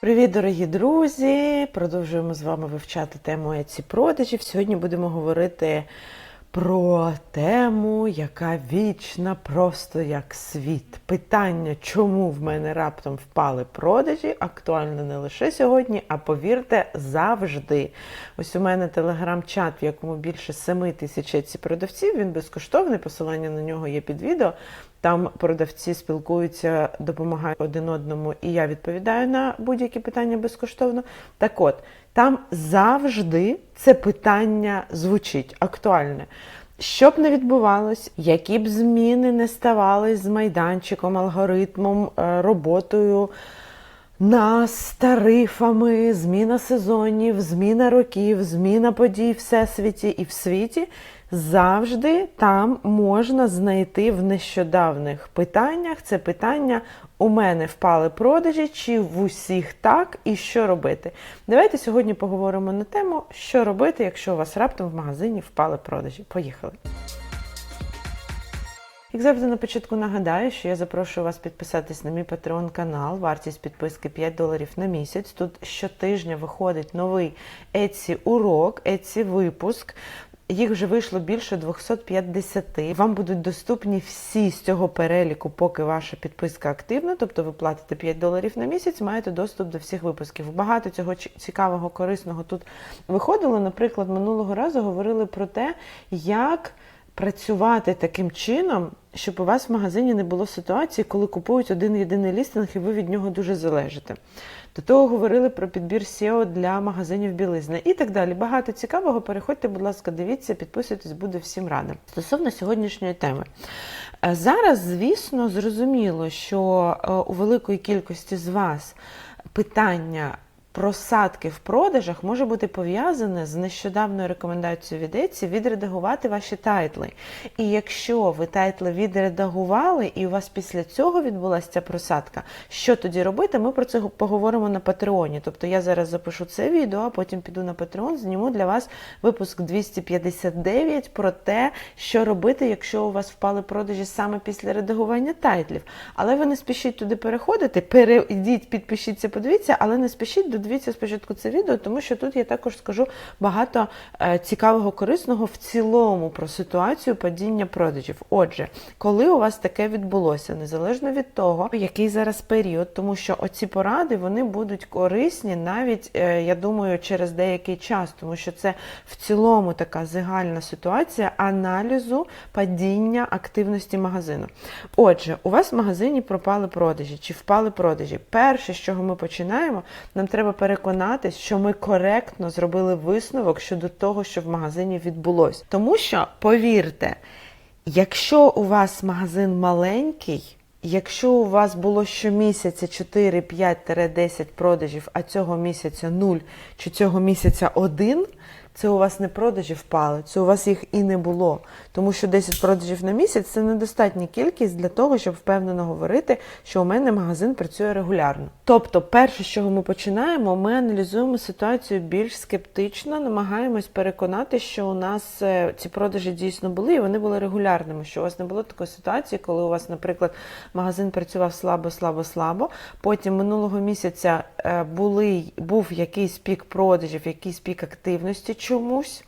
Привіт, дорогі друзі! Продовжуємо з вами вивчати тему Еці продажів. Сьогодні будемо говорити про тему, яка вічна, просто як світ. Питання, чому в мене раптом впали продажі, актуальне не лише сьогодні, а повірте, завжди. Ось у мене телеграм-чат, в якому більше 7 тисяч продавців. Він безкоштовний, посилання на нього є під відео. Там продавці спілкуються, допомагають один одному, і я відповідаю на будь-які питання безкоштовно. Так от, там завжди це питання звучить актуальне. Що б не відбувалось, які б зміни не ставались з майданчиком, алгоритмом, е, роботою нас, тарифами, зміна сезонів, зміна років, зміна подій всесвіті і в світі. Завжди там можна знайти в нещодавних питаннях це питання: у мене впали продажі, чи в усіх так, і що робити. Давайте сьогодні поговоримо на тему, що робити, якщо у вас раптом в магазині впали продажі. Поїхали! Як завжди на початку нагадаю, що я запрошую вас підписатись на мій Patreon канал. Вартість підписки 5 доларів на місяць. Тут щотижня виходить новий Etsy урок, Etsy випуск. Їх вже вийшло більше 250. Вам будуть доступні всі з цього переліку, поки ваша підписка активна, тобто ви платите 5 доларів на місяць, маєте доступ до всіх випусків. Багато цього цікавого, корисного тут виходило. Наприклад, минулого разу говорили про те, як працювати таким чином, щоб у вас в магазині не було ситуації, коли купують один єдиний лістинг, і ви від нього дуже залежите. До того говорили про підбір SEO для магазинів білизни і так далі. Багато цікавого. Переходьте, будь ласка, дивіться, підписуйтесь, буде всім рада. Стосовно сьогоднішньої теми. Е, Зараз, звісно, зрозуміло, що е, у великої кількості з вас питання просадки в продажах може бути пов'язане з нещодавною рекомендацією від Etsy відредагувати ваші тайтли. І якщо ви тайтли відредагували, і у вас після цього відбулася ця просадка, що тоді робити? Ми про це поговоримо на Патреоні. Тобто я зараз запишу це відео, а потім піду на Patreon, зніму для вас випуск 259 про те, що робити, якщо у вас впали продажі саме після редагування тайтлів. Але ви не спішіть туди переходити, перейдіть, підпишіться, подивіться, але не спішіть, додивіться спочатку це відео, тому що тут я також скажу багато е, цікавого, корисного в цілому про ситуацію падіння продажів. Отже, коли у вас таке відбулося, незалежно від того, який зараз період, тому що оці поради вони будуть корисні навіть, е, я думаю, через деякий час, тому що це в цілому така загальна ситуація аналізу падіння активності магазину. Отже, у вас в магазині пропали продажі чи впали продажі. Перше, з чого ми починаємо, нам треба переконатись, що ми коректно зробили висновок щодо того, що в магазині відбулось. Тому що, повірте, якщо у вас магазин маленький, Якщо у вас було щомісяця 4, 5-10 продажів, а цього місяця 0 чи цього місяця 1, це у вас не продажі впали, це у вас їх і не було. Тому що 10 продажів на місяць це недостатня кількість для того, щоб впевнено говорити, що у мене магазин працює регулярно. Тобто, перше, з чого ми починаємо, ми аналізуємо ситуацію більш скептично, намагаємось переконати, що у нас е, ці продажі дійсно були, і вони були регулярними. Що у вас не було такої ситуації, коли у вас, наприклад, магазин працював слабо, слабо, слабо. Потім минулого місяця е, були, був якийсь пік продажів, якийсь пік активності чомусь.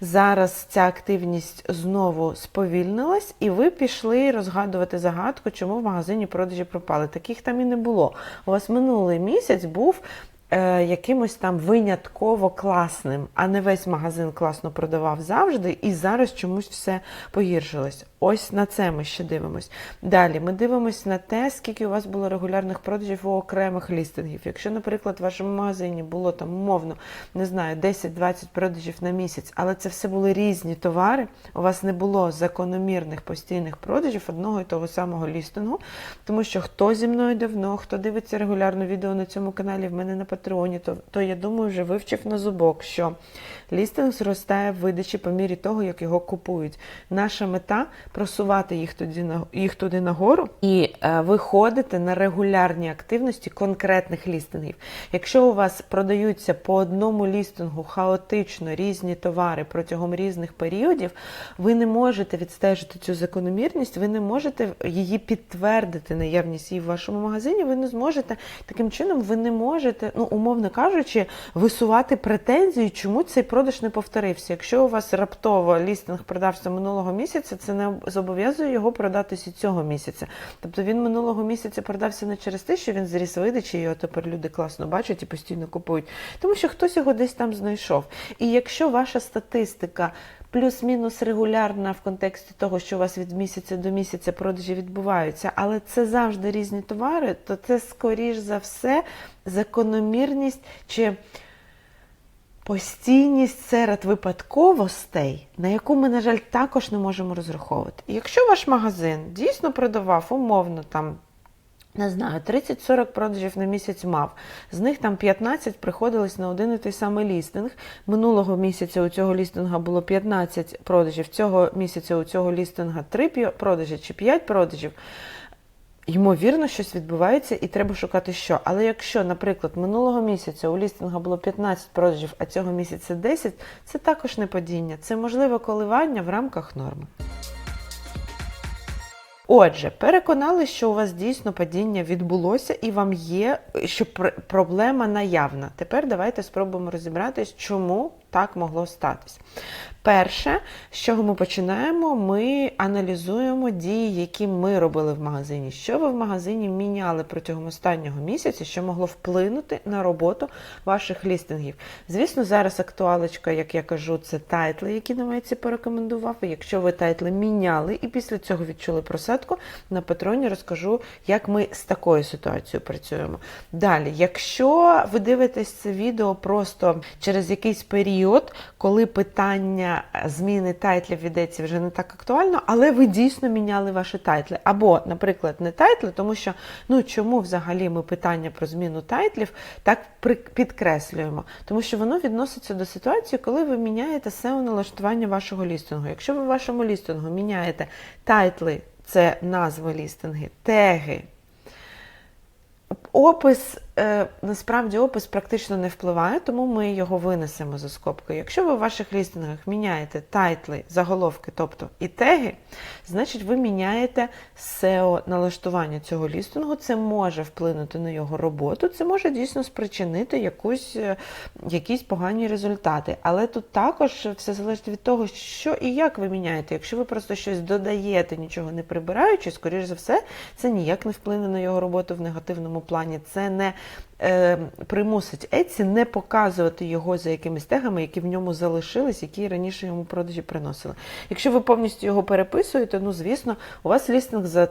Зараз ця активність знову сповільнилась, і ви пішли розгадувати загадку, чому в магазині продажі пропали. Таких там і не було. У вас минулий місяць був е, якимось там винятково класним, а не весь магазин класно продавав завжди, і зараз чомусь все погіршилось. Ось на це ми ще дивимось. Далі ми дивимося на те, скільки у вас було регулярних продажів у окремих лістингів. Якщо, наприклад, в вашому магазині було там умовно, не знаю, 10-20 продажів на місяць, але це все були різні товари, у вас не було закономірних постійних продажів одного і того самого лістингу, тому що хто зі мною давно, хто дивиться регулярно відео на цьому каналі, в мене на Патреоні, то, то я думаю, вже вивчив на зубок, що лістинг зростає в видачі по мірі того, як його купують. Наша мета просувати їх туди на їх туди нагору і е, виходити на регулярні активності конкретних лістингів. Якщо у вас продаються по одному лістингу хаотично різні товари протягом різних періодів, ви не можете відстежити цю закономірність, ви не можете її підтвердити наявність її в вашому магазині. Ви не зможете таким чином, ви не можете, ну умовно кажучи, висувати претензії, чому цей продаж не повторився. Якщо у вас раптово лістинг продався минулого місяця, це не зобов'язує його продатися цього місяця. Тобто він минулого місяця продався не через те, що він зріс видачі, його тепер люди класно бачать і постійно купують, тому що хтось його десь там знайшов. І якщо ваша статистика плюс-мінус регулярна в контексті того, що у вас від місяця до місяця продажі відбуваються, але це завжди різні товари, то це скоріш за все закономірність чи постійність серед випадковостей, на яку ми, на жаль, також не можемо розраховувати. І якщо ваш магазин дійсно продавав умовно там. Не знаю, 30-40 продажів на місяць мав. З них там 15 приходилось на один і той самий лістинг. Минулого місяця у цього лістинга було 15 продажів, цього місяця у цього лістинга 3 продажі чи 5 продажів. Ймовірно, щось відбувається і треба шукати що. Але якщо, наприклад, минулого місяця у лістинга було 15 продажів, а цього місяця 10, це також не падіння. Це можливе коливання в рамках норми. Отже, переконали, що у вас дійсно падіння відбулося, і вам є, що пр- проблема наявна. Тепер давайте спробуємо розібратись, чому так могло статись. Перше, з чого ми починаємо, ми аналізуємо дії, які ми робили в магазині. Що ви в магазині міняли протягом останнього місяця, що могло вплинути на роботу ваших лістингів. Звісно, зараз актуалочка, як я кажу, це тайтли, які Намайці порекомендував. Якщо ви тайтли міняли і після цього відчули просадку, на патроні розкажу, як ми з такою ситуацією працюємо. Далі, якщо ви дивитесь це відео просто через якийсь період, коли питання зміни тайтлів ведеться вже не так актуально, але ви дійсно міняли ваші тайтли. Або, наприклад, не тайтли, тому що ну чому взагалі ми питання про зміну тайтлів так підкреслюємо? Тому що воно відноситься до ситуації, коли ви міняєте SEO налаштування вашого лістингу. Якщо ви в вашому лістингу міняєте тайтли, це назви лістинги, теги. Опис, насправді опис практично не впливає, тому ми його винесемо за скобки. Якщо ви в ваших лістингах міняєте тайтли, заголовки, тобто і теги, значить ви міняєте SEO налаштування цього лістингу. Це може вплинути на його роботу, це може дійсно спричинити якусь, е, якісь погані результати. Але тут також все залежить від того, що і як ви міняєте. Якщо ви просто щось додаєте, нічого не прибираючи, скоріш за все, це ніяк не вплине на його роботу в негативному плані. Це не е, примусить Etsy не показувати його за якимись тегами, які в ньому залишились, які раніше йому продажі приносили. Якщо ви повністю його переписуєте, ну звісно, у вас лістинг за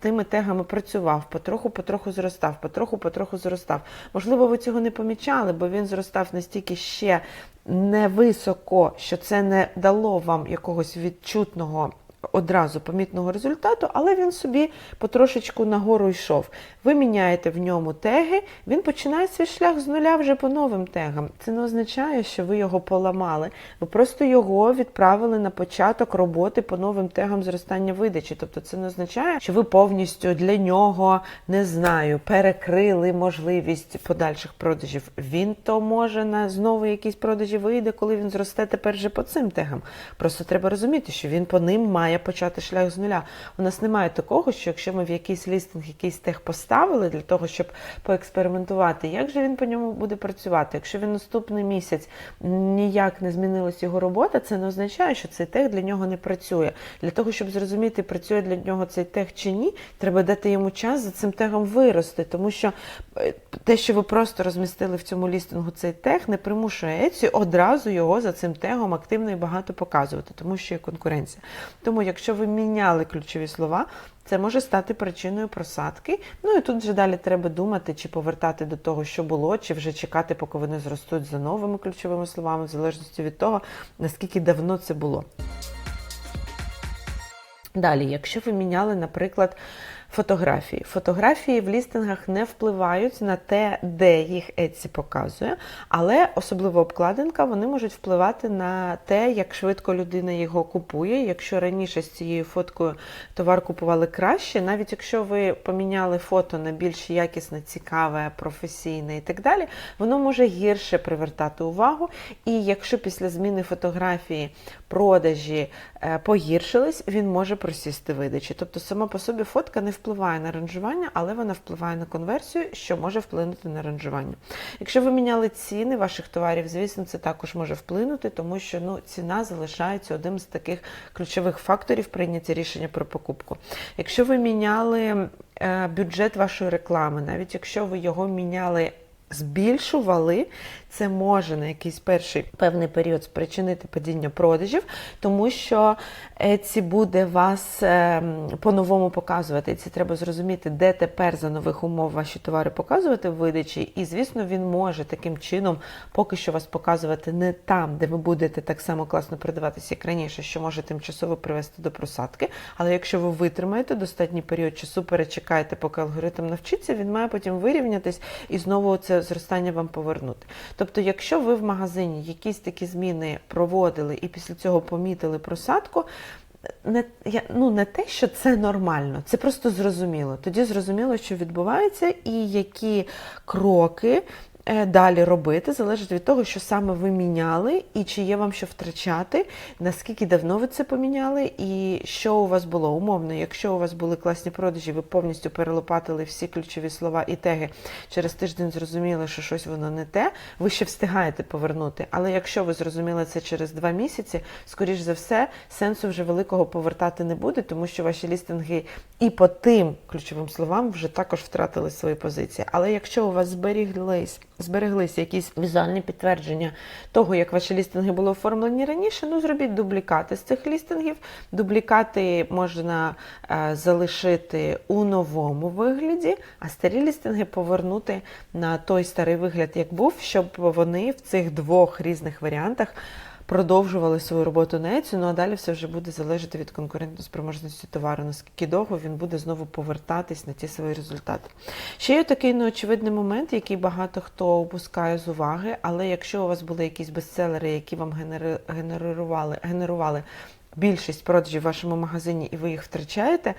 тими тегами працював, потроху-потроху зростав, потроху-потроху зростав. Можливо, ви цього не помічали, бо він зростав настільки ще невисоко, що це не дало вам якогось відчутного. Одразу помітного результату, але він собі потрошечку нагору йшов. Ви міняєте в ньому теги, він починає свій шлях з нуля вже по новим тегам. Це не означає, що ви його поламали. Ви просто його відправили на початок роботи по новим тегам зростання видачі. Тобто це не означає, що ви повністю для нього не знаю, перекрили можливість подальших продажів. Він то може на знову якісь продажі вийде, коли він зросте тепер вже по цим тегам. Просто треба розуміти, що він по ним має почати шлях з нуля. У нас немає такого, що якщо ми в якийсь лістинг, якийсь тег поставили для того, щоб поекспериментувати, як же він по ньому буде працювати? Якщо він наступний місяць ніяк не змінилась його робота, це не означає, що цей тег для нього не працює. Для того, щоб зрозуміти, працює для нього цей тег чи ні, треба дати йому час за цим тегом вирости, тому що е, те, що ви просто розмістили в цьому лістингу цей тег, не примушує Etsy одразу його за цим тегом активно і багато показувати, тому що є конкуренція. Тому, якщо ви міняли ключові слова, це може стати причиною просадки. Ну і тут вже далі треба думати, чи повертати до того, що було, чи вже чекати, поки вони зростуть за новими ключовими словами, в залежності від того, наскільки давно це було. Далі, якщо ви міняли, наприклад, фотографії. Фотографії в лістингах не впливають на те, де їх Etsy показує, але особливо обкладинка, вони можуть впливати на те, як швидко людина його купує. Якщо раніше з цією фоткою товар купували краще, навіть якщо ви поміняли фото на більш якісне, цікаве, професійне і так далі, воно може гірше привертати увагу. І якщо після зміни фотографії продажі погіршились, він може просісти видачі. Тобто сама по собі фотка не впливає на ранжування, але вона впливає на конверсію, що може вплинути на ранжування. Якщо ви міняли ціни ваших товарів, звісно, це також може вплинути, тому що ну, ціна залишається одним з таких ключових факторів прийняття рішення про покупку. Якщо ви міняли е, бюджет вашої реклами, навіть якщо ви його міняли. Збільшували, це може на якийсь перший певний період спричинити падіння продажів, тому що Etsy буде вас ем, по-новому показувати. Etsy треба зрозуміти, де тепер за нових умов ваші товари показувати в видачі. І, звісно, він може таким чином поки що вас показувати не там, де ви будете так само класно продаватися, як раніше, що може тимчасово привести до просадки. Але якщо ви витримаєте достатній період часу, перечекаєте, поки алгоритм навчиться, він має потім вирівнятись і знову це зростання вам повернути. Тобто, якщо ви в магазині якісь такі зміни проводили і після цього помітили просадку, не, ну, не те, що це нормально, це просто зрозуміло. Тоді зрозуміло, що відбувається, і які кроки далі робити, залежить від того, що саме ви міняли, і чи є вам що втрачати, наскільки давно ви це поміняли, і що у вас було умовно. Якщо у вас були класні продажі, ви повністю перелопатили всі ключові слова і теги, через тиждень зрозуміли, що щось воно не те, ви ще встигаєте повернути. Але якщо ви зрозуміли це через два місяці, скоріш за все, сенсу вже великого повертати не буде, тому що ваші лістинги і по тим ключовим словам вже також втратили свої позиції. Але якщо у вас зберіглись, збереглися якісь візуальні підтвердження того, як ваші лістинги були оформлені раніше, ну зробіть дублікати з цих лістингів. Дублікати можна е, залишити у новому вигляді, а старі лістинги повернути на той старий вигляд, як був, щоб вони в цих двох різних варіантах продовжували свою роботу на Etsy, ну а далі все вже буде залежати від конкурентоспроможності товару, наскільки довго він буде знову повертатись на ті свої результати. Ще є такий неочевидний момент, який багато хто опускає з уваги, але якщо у вас були якісь бестселери, які вам генерували, генерували більшість продажів в вашому магазині, і ви їх втрачаєте.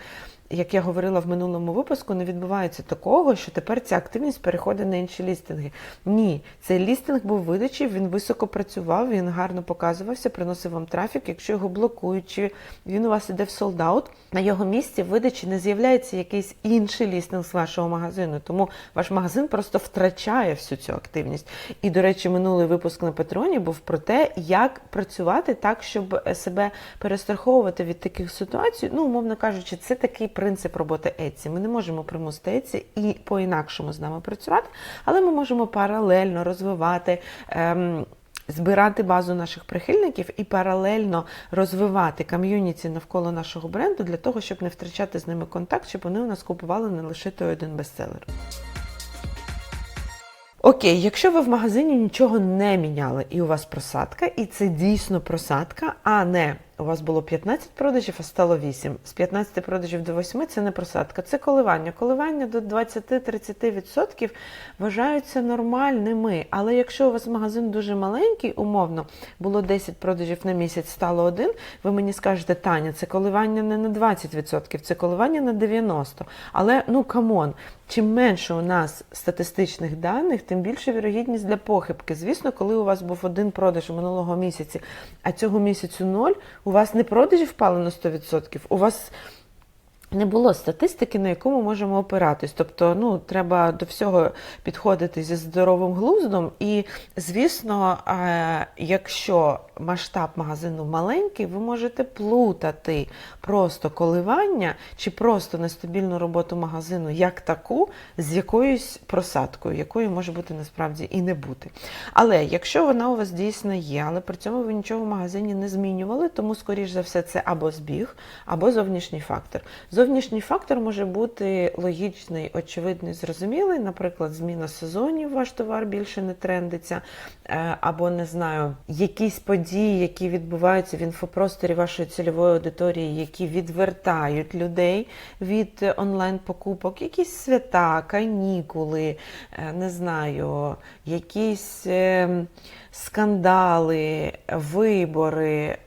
Як я говорила в минулому випуску, не відбувається такого, що тепер ця активність переходить на інші лістинги. Ні, цей лістинг був видачі, він високо працював, він гарно показувався, приносив вам трафік. Якщо його блокують, чи він у вас іде в солдаут, на його місці видачі не з'являється якийсь інший лістинг з вашого магазину. Тому ваш магазин просто втрачає всю цю активність. І, до речі, минулий випуск на Патреоні був про те, як працювати так, щоб себе перестраховувати від таких ситуацій. Ну, умовно кажучи, це такий принцип роботи Etsy. Ми не можемо примусити Etsy і по-інакшому з нами працювати, але ми можемо паралельно розвивати. Ем, Збирати базу наших прихильників і паралельно розвивати ком'юніті навколо нашого бренду для того, щоб не втрачати з ними контакт, щоб вони у нас купували не лише той один бестселер. Окей, якщо ви в магазині нічого не міняли, і у вас просадка, і це дійсно просадка, а не у вас було 15 продажів, а стало 8. З 15 продажів до 8 це не просадка, це коливання. Коливання до 20-30% вважаються нормальними. Але якщо у вас магазин дуже маленький, умовно, було 10 продажів на місяць, стало 1, ви мені скажете, Таня, це коливання не на 20%, це коливання на 90%. Але ну камон, чим менше у нас статистичних даних, тим більше вірогідність для похибки. Звісно, коли у вас був один продаж минулого місяці, а цього місяцю ноль, у вас не продажі впали на 100%, у вас не було статистики, на яку ми можемо опиратись. Тобто, ну, треба до всього підходити зі здоровим глуздом. І, звісно, е, якщо масштаб магазину маленький, ви можете плутати просто коливання чи просто нестабільну роботу магазину як таку з якоюсь просадкою, якої може бути насправді і не бути. Але якщо вона у вас дійсно є, але при цьому ви нічого в магазині не змінювали, тому, скоріш за все, це або збіг, або зовнішній фактор. Зовнішній фактор може бути логічний, очевидний, зрозумілий. Наприклад, зміна сезонів, ваш товар більше не трендиться, е, або не знаю, якісь події, які відбуваються в інфопросторі вашої цільової аудиторії, які відвертають людей від онлайн покупок, якісь свята, канікули, е, не знаю, якісь е, скандали, вибори.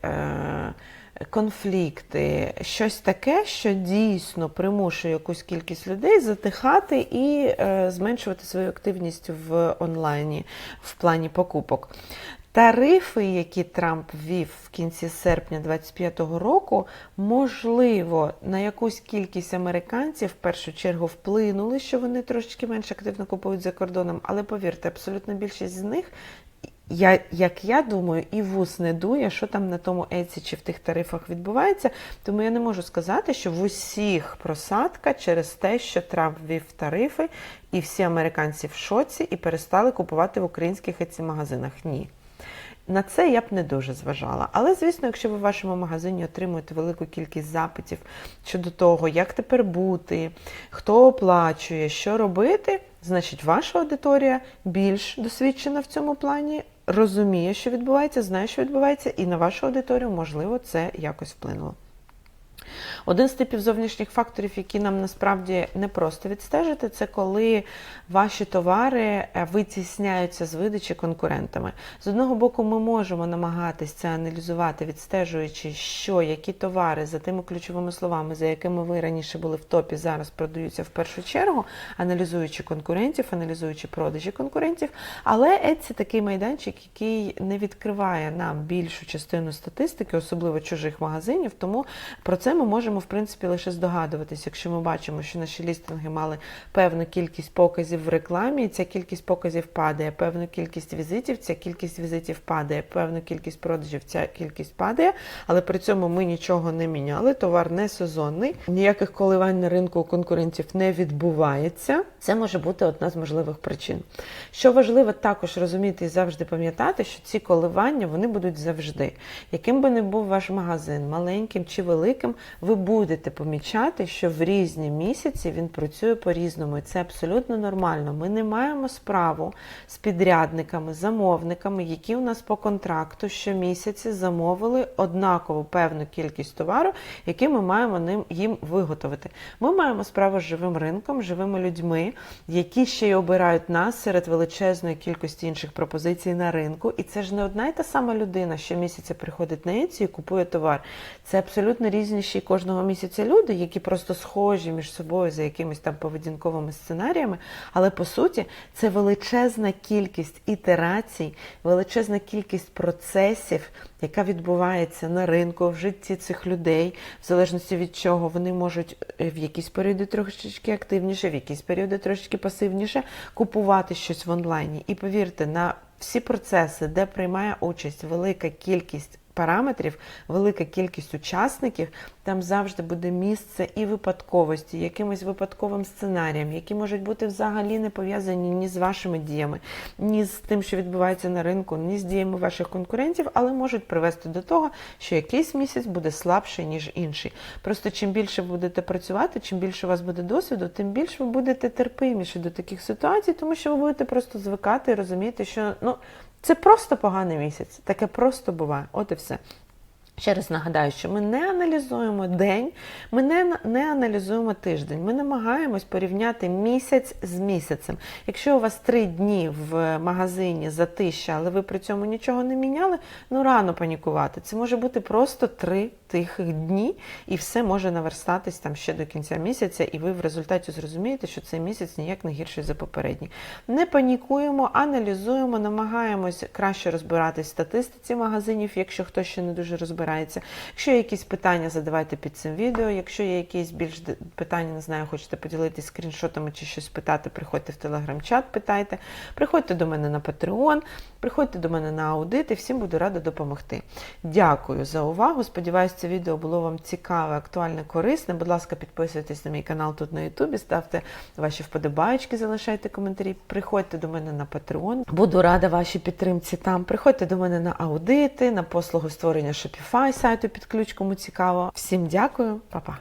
Конфлікти, щось таке, що дійсно примушує якусь кількість людей затихати і е, зменшувати свою активність в онлайні в плані покупок. Тарифи, які Трамп ввів в кінці серпня 2025 року, можливо, на якусь кількість американців в першу чергу вплинули, що вони трошечки менш активно купують за кордоном, але повірте, абсолютно більшість з них. Я, як я думаю, і вуз не дує, що там на тому еці чи в тих тарифах відбувається. Тому я не можу сказати, що в усіх просадка через те, що Трамп ввів тарифи, і всі американці в шоці і перестали купувати в українських еці магазинах. Ні. На це я б не дуже зважала. Але, звісно, якщо ви в вашому магазині отримуєте велику кількість запитів щодо того, як тепер бути, хто оплачує, що робити, значить ваша аудиторія більш досвідчена в цьому плані, розуміє, що відбувається, знає, що відбувається, і на вашу аудиторію, можливо, це якось вплинуло. Один з типів зовнішніх факторів, які нам насправді не просто відстежити, це коли ваші товари е, витісняються з видачі конкурентами. З одного боку, ми можемо намагатись це аналізувати, відстежуючи, що які товари за тими ключовими словами, за якими ви раніше були в топі, зараз продаються в першу чергу, аналізуючи конкурентів, аналізуючи продажі конкурентів. Але Etsy такий майданчик, який не відкриває нам більшу частину статистики, особливо чужих магазинів, тому про це ми можемо в принципі лише здогадуватись, якщо ми бачимо, що наші лістинги мали певну кількість показів в рекламі, і ця кількість показів падає, певну кількість візитів, ця кількість візитів падає, певну кількість продажів, ця кількість падає, але при цьому ми нічого не міняли. Товар не сезонний, ніяких коливань на ринку у конкурентів не відбувається. Це може бути одна з можливих причин. Що важливо також розуміти і завжди пам'ятати, що ці коливання вони будуть завжди. Яким би не був ваш магазин, маленьким чи великим, ви будете помічати, що в різні місяці він працює по-різному. І це абсолютно нормально. Ми не маємо справу з підрядниками, замовниками, які у нас по контракту щомісяці замовили однакову певну кількість товару, який ми маємо ним їм виготовити. Ми маємо справу з живим ринком, живими людьми, які ще й обирають нас серед величезної кількості інших пропозицій на ринку. І це ж не одна й та сама людина, що місяця приходить на Etsy і купує товар. Це абсолютно різніші кожного місяця люди, які просто схожі між собою за якимись там поведінковими сценаріями. Але по суті, це величезна кількість ітерацій, величезна кількість процесів, яка відбувається на ринку в житті цих людей, в залежності від чого вони можуть е, в якісь періоди трошечки активніше, в якісь періоди трошечки пасивніше купувати щось в онлайні. І повірте, на всі процеси, де приймає участь велика кількість параметрів, велика кількість учасників, там завжди буде місце і випадковості, якимось випадковим сценаріям, які можуть бути взагалі не пов'язані ні з вашими діями, ні з тим, що відбувається на ринку, ні з діями ваших конкурентів, але можуть привести до того, що якийсь місяць буде слабший, ніж інший. Просто чим більше будете працювати, чим більше у вас буде досвіду, тим більше ви будете терпиміші до таких ситуацій, тому що ви будете просто звикати і розуміти, що ну. Це просто поганий місяць, таке просто буває. От і все. Ще раз нагадаю, що ми не аналізуємо день, ми не, не аналізуємо тиждень. Ми намагаємось порівняти місяць з місяцем. Якщо у вас три дні в магазині затища, але ви при цьому нічого не міняли, ну рано панікувати. Це може бути просто три тихих дні, і все може наверстатись там ще до кінця місяця, і ви в результаті зрозумієте, що цей місяць ніяк не гірший за попередній. Не панікуємо, аналізуємо, намагаємось краще розбиратись в статистиці магазинів, якщо хтось ще не дуже розбирається. Якщо є якісь питання, задавайте під цим відео. Якщо є якісь більш питання, не знаю, хочете поділитися скріншотами чи щось питати, приходьте в телеграм-чат, питайте. Приходьте до мене на Patreon, приходьте до мене на аудит і всім буду рада допомогти. Дякую за увагу. Сподіваюсь, це відео було вам цікаве, актуальне, корисне. Будь ласка, підписуйтесь на мій канал тут на Ютубі, ставте ваші вподобайки, залишайте коментарі. Приходьте до мене на Patreon. Буду рада вашій підтримці там. Приходьте до мене на аудити, на послугу створення Shopify сайту під ключ, кому цікаво. Всім дякую, па-па.